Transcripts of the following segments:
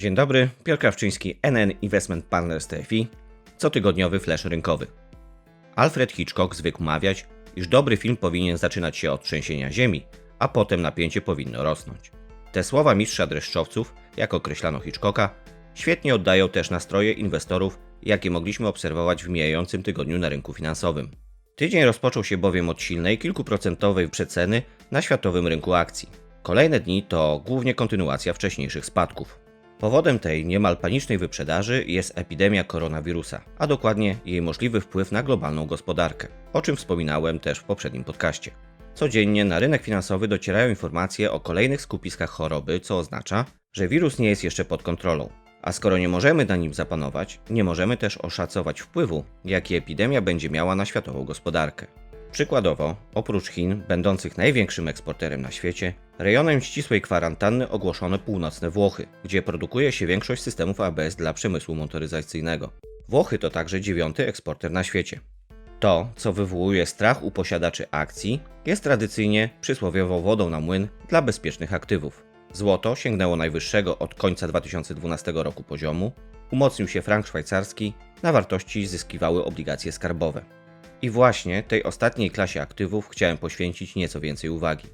Dzień dobry, Piotr Krawczyński, NN Investment Partners TFI, cotygodniowy flash rynkowy. Alfred Hitchcock zwykł mawiać, iż dobry film powinien zaczynać się od trzęsienia ziemi, a potem napięcie powinno rosnąć. Te słowa mistrza dreszczowców, jak określano Hitchcocka, świetnie oddają też nastroje inwestorów, jakie mogliśmy obserwować w mijającym tygodniu na rynku finansowym. Tydzień rozpoczął się bowiem od silnej, kilkuprocentowej przeceny na światowym rynku akcji. Kolejne dni to głównie kontynuacja wcześniejszych spadków. Powodem tej niemal panicznej wyprzedaży jest epidemia koronawirusa, a dokładnie jej możliwy wpływ na globalną gospodarkę, o czym wspominałem też w poprzednim podcaście. Codziennie na rynek finansowy docierają informacje o kolejnych skupiskach choroby, co oznacza, że wirus nie jest jeszcze pod kontrolą. A skoro nie możemy na nim zapanować, nie możemy też oszacować wpływu, jaki epidemia będzie miała na światową gospodarkę. Przykładowo, oprócz Chin, będących największym eksporterem na świecie, rejonem ścisłej kwarantanny ogłoszono północne Włochy, gdzie produkuje się większość systemów ABS dla przemysłu motoryzacyjnego. Włochy to także dziewiąty eksporter na świecie. To, co wywołuje strach u posiadaczy akcji, jest tradycyjnie przysłowiową wodą na młyn dla bezpiecznych aktywów. Złoto sięgnęło najwyższego od końca 2012 roku poziomu, umocnił się frank szwajcarski, na wartości zyskiwały obligacje skarbowe. I właśnie tej ostatniej klasie aktywów chciałem poświęcić nieco więcej uwagi.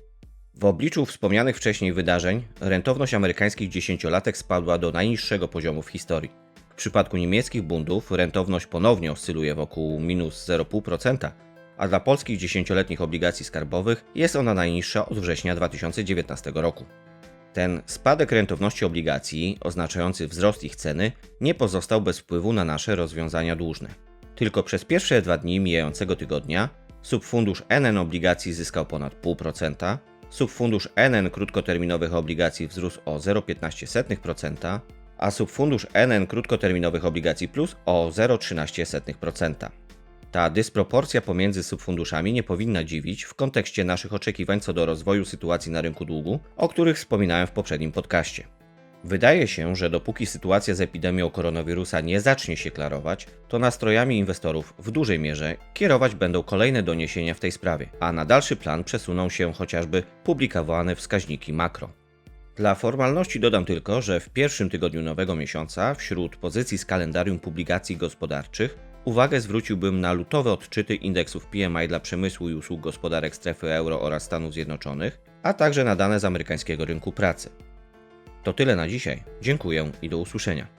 W obliczu wspomnianych wcześniej wydarzeń, rentowność amerykańskich dziesięciolatek spadła do najniższego poziomu w historii. W przypadku niemieckich bundów rentowność ponownie oscyluje wokół minus 0,5%, a dla polskich dziesięcioletnich obligacji skarbowych jest ona najniższa od września 2019 roku. Ten spadek rentowności obligacji, oznaczający wzrost ich ceny, nie pozostał bez wpływu na nasze rozwiązania dłużne. Tylko przez pierwsze dwa dni mijającego tygodnia subfundusz NN obligacji zyskał ponad 0,5%, subfundusz NN krótkoterminowych obligacji wzrósł o 0,15%, a subfundusz NN krótkoterminowych obligacji plus o 0,13%. Ta dysproporcja pomiędzy subfunduszami nie powinna dziwić w kontekście naszych oczekiwań co do rozwoju sytuacji na rynku długu, o których wspominałem w poprzednim podcaście. Wydaje się, że dopóki sytuacja z epidemią koronawirusa nie zacznie się klarować, to nastrojami inwestorów w dużej mierze kierować będą kolejne doniesienia w tej sprawie, a na dalszy plan przesuną się chociażby publikowane wskaźniki makro. Dla formalności dodam tylko, że w pierwszym tygodniu nowego miesiąca wśród pozycji z kalendarium publikacji gospodarczych uwagę zwróciłbym na lutowe odczyty indeksów PMI dla przemysłu i usług gospodarek strefy euro oraz Stanów Zjednoczonych, a także na dane z amerykańskiego rynku pracy. To tyle na dzisiaj. Dziękuję i do usłyszenia.